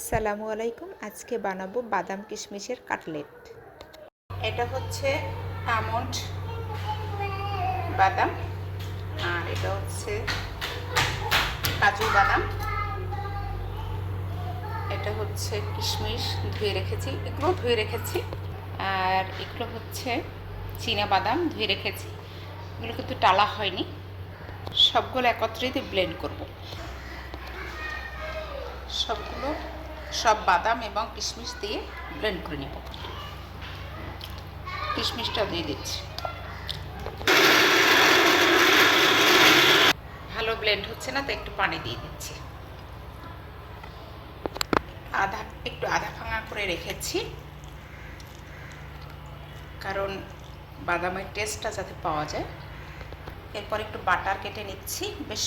আসসালামু আলাইকুম, আজকে বানাবো বাদাম কিশমিশের কাটলেট। এটা হচ্ছে আমন্ড বাদাম, আর এটা হচ্ছে কাজু বাদাম। এটা হচ্ছে কিশমিশ ধুয়ে রেখেছি, এগুলো ধুয়ে রেখেছি, আর এগুলো হচ্ছে চীনা বাদাম ধুয়ে রেখেছি। এগুলো কিন্তু টালা হয়নি, সবগুলো একত্রিত ব্লেন্ড করব। সবগুলো সব বাদাম এবং কিশমিশ দিয়ে ব্লেন্ড করে নেব। কিশমিশটা দিয়ে দিচ্ছি। ভালো ব্লেন্ড হচ্ছে না তো একটু পানি দিয়ে দিচ্ছি। আধা, একটু আধা ভাঙা করে রেখেছি। কারণ বাদামের টেস্টটা যাতে পাওয়া যায়। এরপর একটু বাটার কেটে নিচ্ছি। বেশ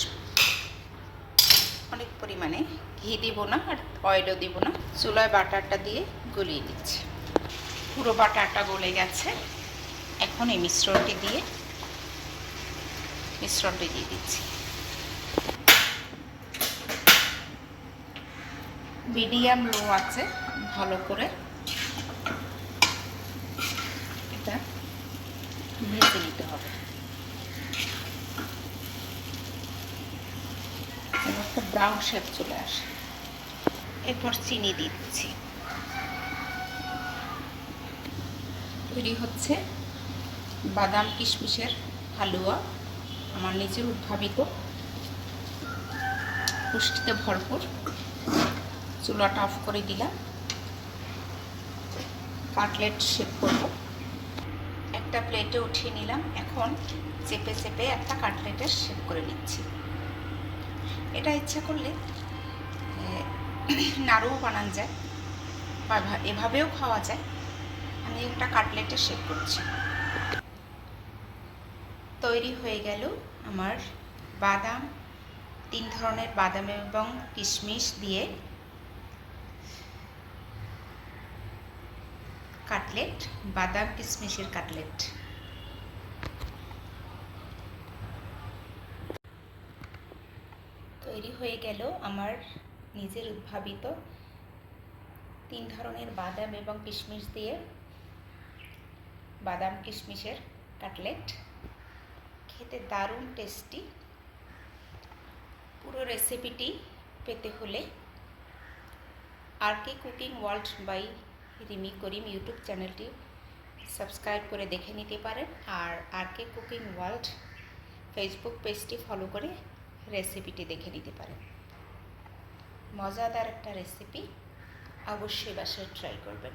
অনেক পরিমাণে ঘি দিব না আর অয়েলও দিব না। চুলায় বাটারটা দিয়ে গলিয়ে দিচ্ছি। পুরো বাটারটা গলে গেছে। এখন এই মিশ্রণটি দিয়ে মিশ্রণটি দিয়ে দিচ্ছি। মিডিয়াম লো আছে, ভালো করে এটা ভেজে নিতে হবে। একটা ব্রাউন শেপ চলে আসে। এরপর চিনি দিচ্ছি। তৈরি হচ্ছে বাদাম কিশমিশের হালুয়া, আমার নিজের উদ্ভাবিত। পুষ্টিতে ভরপুর। চুলাটা অফ করে দিলাম। কাটলেট শেপ করব। একটা প্লেটে উঠিয়ে নিলাম। এখন চেপে চেপে একটা কাটলেটের শেপ করে নিচ্ছি। এটা ইচ্ছা করলে নাড়ুও বানান যায়, বা এভাবেও খাওয়া যায়। আমি একটা কাটলেটের শেপ করছি। তৈরি হয়ে গেল আমার বাদাম, তিন ধরনের বাদাম এবং কিশমিশ দিয়ে কাটলেট, বাদাম, কিশমিশের কাটলেট। তৈরি হয়ে গেল আমার নিজের উদ্ভাবিত তিন ধরনের বাদাম এবং কিশমিশ দিয়ে বাদাম কিশমিশের কাটলেট। খেতে দারুণ টেস্টি পুরো রেসিপিটি পেতে হলে R K cooking world by Rimi Karim YouTube চ্যানেলটি সাবস্ক্রাইব করে দেখে নিতে পারেন। আর R K cooking world Facebook পেজটি ফলো করে রেসিপিটি দেখে নিতে পারেন। মজাদার একটা রেসিপি অবশ্যই বাসায় ট্রাই করবেন।